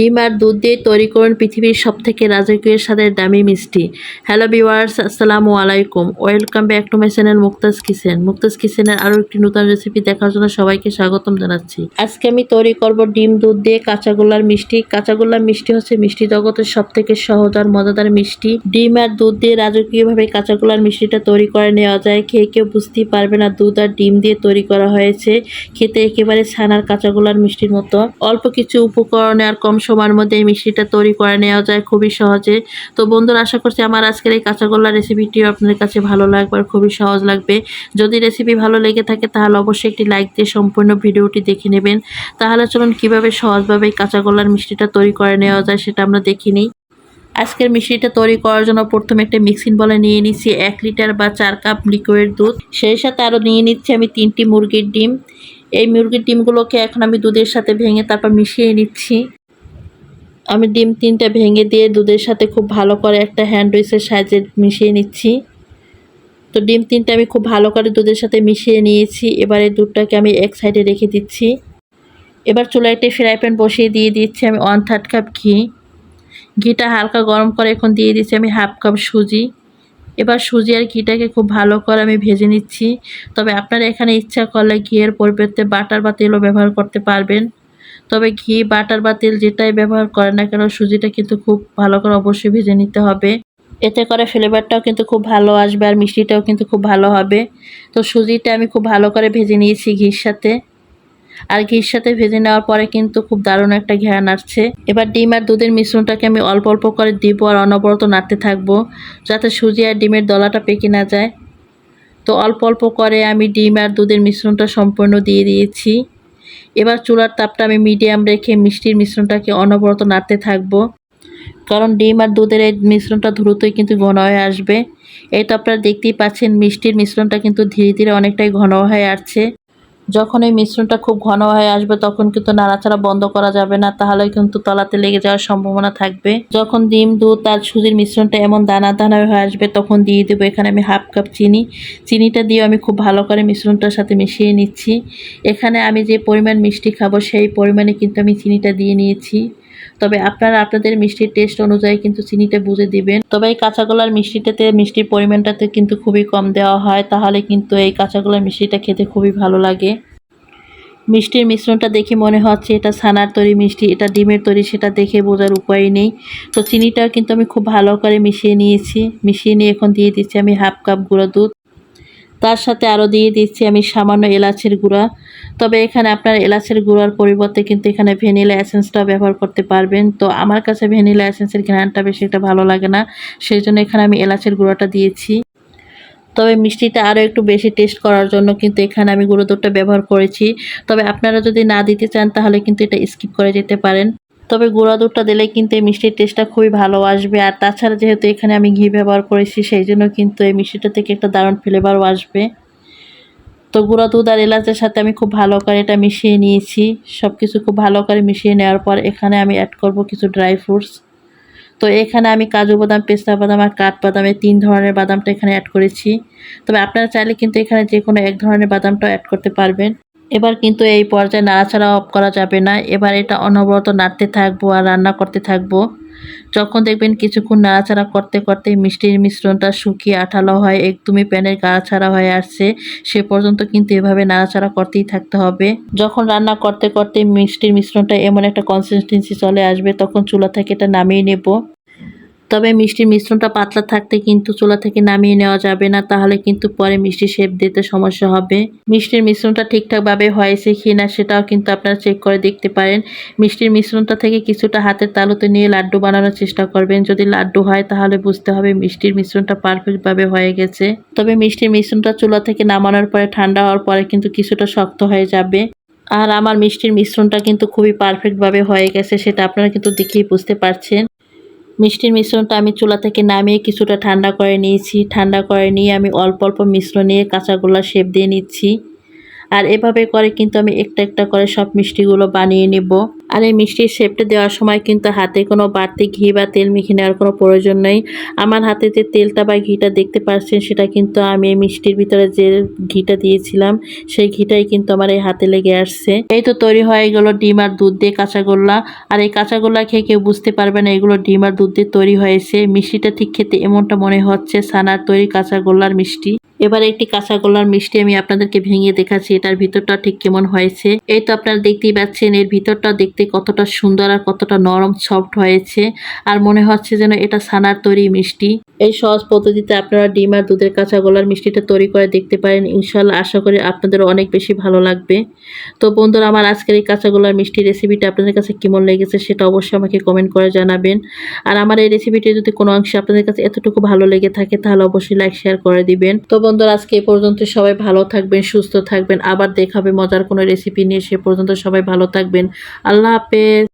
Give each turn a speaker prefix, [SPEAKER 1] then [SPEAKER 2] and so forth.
[SPEAKER 1] ডিম আর দুধ দিয়ে তৈরি করুন পৃথিবীর সব থেকে রাজকীয় স্বাদের দামি মিষ্টি। হ্যালো ভিওয়ার্স আসসালামু আলাইকুম। Welcome back to my channel Muktaz kitchen Muktaz কিচেনের আরও একটি নতুন রেসিপি দেখার জন্য সবাইকে স্বাগতম জানাচ্ছি। আজকে আমি তৈরি করব ডিম, দুধ দিয়ে কাঁচাগোল্লার মিষ্টি। কাঁচাগোল্লার মিষ্টি হচ্ছে মিষ্টি জগতের সব থেকে সহজ আর মজাদার মিষ্টি। ডিম আর দুধ দিয়ে রাজকীয়ভাবে কাঁচাগোল্লার মিষ্টিটা তৈরি করে নেওয়া যায়। খেয়ে কেউ বুঝতেই পারবে না দুধ আর ডিম দিয়ে তৈরি করা হয়েছে। খেতে একেবারে ছানার কাঁচাগোল্লার মিষ্টির মতো। অল্প কিছু উপকরণে আর কম সময়ের মধ্যে এই মিষ্টিটা তৈরি করে নেওয়া যায় খুবই সহজে। তো বন্ধুরা, আশা করছি আমার আজকের এই কাঁচাগোল্লা রেসিপিটিও আপনাদের কাছে ভালো লাগবে আর খুবই সহজ লাগবে। যদি রেসিপি ভালো লেগে থাকে, তাহলে অবশ্যই একটি লাইক দিয়ে সম্পূর্ণ ভিডিওটি দেখে নেবেন। তাহলে চলুন কীভাবে সহজভাবে এই কাঁচাগোল্লার মিষ্টিটা তৈরি করে নেওয়া যায় সেটা আমরা দেখি নিই। আজকের মিষ্টিটা তৈরি করার জন্য প্রথমে একটা মিক্সিং বলে নিয়ে নিচ্ছি এক লিটার বা চার কাপ লিকুইড দুধ। সেই সাথে আরও নিয়ে নিচ্ছি আমি তিনটি মুরগির ডিম। এই মুরগির ডিমগুলোকে এখন আমি দুধের সাথে ভেঙে তারপর মিশিয়ে নিচ্ছি। আমি ডিম তিনটা ভেঙে দিয়ে দুধের সাথে খুব ভালো করে একটা হ্যান্ড উইচের সাহায্যে মিশিয়ে নিচ্ছি। তো ডিম তিনটা আমি খুব ভালো করে দুধের সাথে মিশিয়ে নিয়েছি। এবারে দুধটাকে আমি এক সাইডে রেখে দিচ্ছি। এবার চুলাইতে ফ্রাই প্যান বসিয়ে দিয়ে দিচ্ছি আমি ওয়ান থার্ড কাপ ঘি। ঘিটা হালকা গরম করে এখন দিয়ে দিচ্ছি আমি হাফ কাপ সুজি। এবার সুজি আর ঘিটাকে খুব ভালো করে আমি ভেজে নিচ্ছি। তবে আপনারা এখানে ইচ্ছা করলে ঘিয়ের পরিবর্তে বাটার বা তেলও ব্যবহার করতে পারবেন। তবে ঘি, বাটার বা তেল যেটাই ব্যবহার করেন না কেন, সুজিটা কিন্তু খুব ভালো করে অবশ্যই ভেজে নিতে হবে। এতে করে ফ্লেভারটাও কিন্তু খুব ভালো আসবে আর মিষ্টিটাও কিন্তু খুব ভালো হবে। তো সুজিটা আমি খুব ভালো করে ভেজে নিয়েছি ঘির সাথে। আর ঘির সাথে ভেজে নেওয়ার পরে কিন্তু খুব দারুণ একটা ঘ্রাণ আসছে। এবার ডিম আর দুধের মিশ্রণটাকে আমি অল্প অল্প করে দিব আর অনবরত নাড়তে থাকব, যাতে সুজি আর ডিমের দলাটা পেকে না যায়। তো অল্প অল্প করে আমি ডিম আর দুধের মিশ্রণটা সম্পূর্ণ দিয়ে দিয়েছি। এবার চুলার তাপটা আমি মিডিয়াম রেখে মিষ্টির মিশ্রণটাকে অনবরত নাড়তে থাকব। কারণ ডিম আর দুধের এই মিশ্রণটা দ্রুতই কিন্তু ঘন হয়ে আসবে। এই তো আপনারা দেখতেই পাচ্ছেন, মিষ্টির মিশ্রণটা কিন্তু ধীরে ধীরে অনেকটাই ঘন হয়ে আসছে। যখন এই মিশ্রণটা খুব ঘন হয়ে আসবে, তখন কিন্তু নাড়াচাড়া বন্ধ করা যাবে না, তাহলে কিন্তু তলাতে লেগে যাওয়ার সম্ভাবনা থাকবে। যখন ডিম, দুধ আর সুজির মিশ্রণটা এমন দানা দানা হয়ে আসবে, তখন দিয়ে দেবো এখানে আমি হাফ কাপ চিনি। চিনিটা দিয়ে আমি খুব ভালো করে মিশ্রণটার সাথে মিশিয়ে নিচ্ছি। এখানে আমি যে পরিমাণ মিষ্টি খাব, সেই পরিমাণে কিন্তু আমি চিনিটা দিয়ে নিয়েছি। তবে আপনারা আপনাদের মিষ্টির টেস্ট অনুযায়ী কিন্তু চিনিটা বুঝে দিবেন। তবে এই কাঁচাগোলার মিষ্টিটাতে, মিষ্টির পরিমাণটাতে কিন্তু খুবই কম দেওয়া হয়, তাহলে কিন্তু এই কাঁচাগোলার মিষ্টিটা খেতে খুবই ভালো লাগে। মিষ্টির মিশ্রণটা দেখে মনে হচ্ছে এটা ছানার তৈরি মিষ্টি, এটা ডিমের তৈরি, সেটা দেখে বোঝার উপায় নেই। তো চিনিটাও কিন্তু আমি খুব ভালো করে মিশিয়ে নিয়েছি। মিশিয়ে নিয়ে এখন দিয়ে দিচ্ছি আমি হাফ কাপ গুঁড়ো দুধ। তার সাথে আরও দিয়ে দিচ্ছি আমি সামান্য এলাচের গুঁড়া। তবে এখানে আপনার এলাচের গুঁড়ার পরিবর্তে কিন্তু এখানে ভ্যানিলা এসেন্সটাও ব্যবহার করতে পারবেন। তো আমার কাছে ভ্যানিলা এসেন্সের ঘ্রাণটা বেশি একটা ভালো লাগে না। সেই জন্য এখানে আমি এলাচের গুঁড়াটা দিয়েছি। তবে মিষ্টিটা আরও একটু বেশি টেস্ট করার জন্য কিন্তু এখানে আমি গুঁড়ো দুধটা ব্যবহার করেছি। তবে আপনারা যদি না দিতে চান, তাহলে কিন্তু এটা স্কিপ করে যেতে পারেন। তবে গুঁড়া দুধটা দিলে কিন্তু এই মিষ্টির টেস্টটা খুবই ভালো আসবে। আর তাছাড়া যেহেতু এখানে আমি ঘি ব্যবহার করেছি, সেই জন্য কিন্তু এই মিষ্টিটা থেকে একটা দারুণ ফ্লেভারও আসবে। তো গুঁড়া দুধ আর এলাচের সাথে আমি খুব ভালো করে এটা মিশিয়ে নিয়েছি। সব কিছু খুব ভালো করে মিশিয়ে নেওয়ার পর এখানে আমি অ্যাড করব কিছু ড্রাই ফ্রুটস তো এখানে আমি কাজু বাদাম, পেস্তা বাদাম আর কাঠ বাদাম এই তিন ধরনের বাদামটা এখানে অ্যাড করেছি। তবে আপনারা চাইলে কিন্তু এখানে যে কোনো এক ধরনের বাদামটাও অ্যাড করতে পারবেন। এবার কিন্তু এই পর্যায়ে নাড়াচাড়া অফ করা যাবে না। এবার এটা অনবরত নাড়তে থাকব আর রান্না করতে থাকব। যখন দেখবেন কিছুক্ষণ নাড়াচাড়া করতে করতে মিষ্টির মিশ্রণটা শুকিয়ে আঠালো হয়, একদমই প্যানের গাড়া ছাড়া হয়ে আসছে, সে পর্যন্ত কিন্তু এভাবে নাড়াচাড়া করতেই থাকতে হবে। যখন রান্না করতে করতে মিষ্টির মিশ্রণটা এমন একটা কনসিস্টেন্সি চলে আসবে, তখন চুলা থেকে এটা নামিয়ে নেব। তবে মিষ্টির মিশ্রণটা পাতলা থাকতে কিন্তু চুলা থেকে নামিয়ে নেওয়া যাবে না, তাহলে কিন্তু পরে মিষ্টি শেপ দিতে সমস্যা হবে। মিষ্টির মিশ্রণটা ঠিকঠাকভাবে হয়েছে কি না সেটাও কিন্তু আপনারা চেক করে দেখতে পারেন। মিষ্টির মিশ্রণটা থেকে কিছুটা হাতের তালুতে নিয়ে লাড্ডু বানানোর চেষ্টা করবেন। যদি লাড্ডু হয় তাহলে বুঝতে হবে মিষ্টির মিশ্রণটা পারফেক্টভাবে হয়ে গেছে। তবে মিষ্টির মিশ্রণটা চুলা থেকে নামানোর পরে ঠান্ডা হওয়ার পরে কিন্তু কিছুটা শক্ত হয়ে যাবে। আর আমার মিষ্টির মিশ্রণটা কিন্তু খুবই পারফেক্টভাবে হয়ে গেছে, সেটা আপনারা কিন্তু দেখেই বুঝতে পারছেন। মিষ্টির মিশ্রণটা আমি চুলা থেকে নামিয়ে কিছুটা ঠান্ডা করে নিয়েছি। ঠান্ডা করে নিয়ে আমি অল্প অল্প মিশ্রণ নিয়ে কাঁচাগোলা শেপ দিয়ে নিচ্ছি। আর এভাবে করে কিন্তু আমি একটা একটা করে সব মিষ্টিগুলো বানিয়ে নেব। আর এই মিষ্টির শেপটা দেওয়ার সময় কিন্তু হাতে কোনো বাড়তি ঘি বা তেল মেখে নেওয়ার কোনো প্রয়োজন নেই। আমার হাতে যে তেলটা বা ঘিটা দেখতে পাচ্ছেন, সেটা কিন্তু আমি এই মিষ্টির ভিতরে যে ঘিটা দিয়েছিলাম, সেই ঘিটাই কিন্তু আমার এই হাতে লেগে আসছে। এই তো তৈরি হয়ে গেল ডিম আর দুধ দিয়ে কাঁচাগোল্লা আর এই কাঁচাগোল্লা খেয়ে কেউ বুঝতে পারবে না এগুলো ডিম আর দুধ দিয়ে তৈরি হয়েছে। মিষ্টিটা ঠিক খেতে এমনটা মনে হচ্ছে সানার তৈরি কাঁচাগোল্লার মিষ্টি। এবার একটি কাঁচাগোল্লার মিষ্টি আমি আপনাদেরকে ভেঙে দেখাচ্ছি, এটার ভিতরটা ঠিক কেমন হয়েছে। এই তো আপনারা দেখতেই পাচ্ছেন, এর ভিতরটা দেখতে কতটা সুন্দর আর কতটা নরম সফট হয়েছে। আর মনে হচ্ছে যেন এটা সানার তৈরি মিষ্টি। এই সহজ পদ্ধতিতে আপনারা ডিম আর দুধের কাঁচাগোল্লার মিষ্টিটা তৈরি করে দেখতে পারেন। ইনশাল্লাহ আশা করি আপনাদের অনেক বেশি ভালো লাগবে। তো বন্ধুরা, আমার আজকের এই কাঁচাগোল্লার মিষ্টি রেসিপিটা আপনাদের কাছে কেমন লেগেছে সেটা অবশ্যই আমাকে কমেন্ট করে জানাবেন। আর আমার এই রেসিপিটি যদি কোনো অংশে আপনাদের কাছে এতটুকু ভালো লেগে থাকে, তাহলে অবশ্যই লাইক শেয়ার করে দিবেন। তো বন্ধুরা, আজকে এই পর্যন্ত সবাই ভালো থাকবেন, সুস্থ থাকবেন। আবার দেখাবে মজার কোনো রেসিপি নিয়ে। সে পর্যন্ত সবাই ভালো থাকবেন। আল্লাহ হাফেজ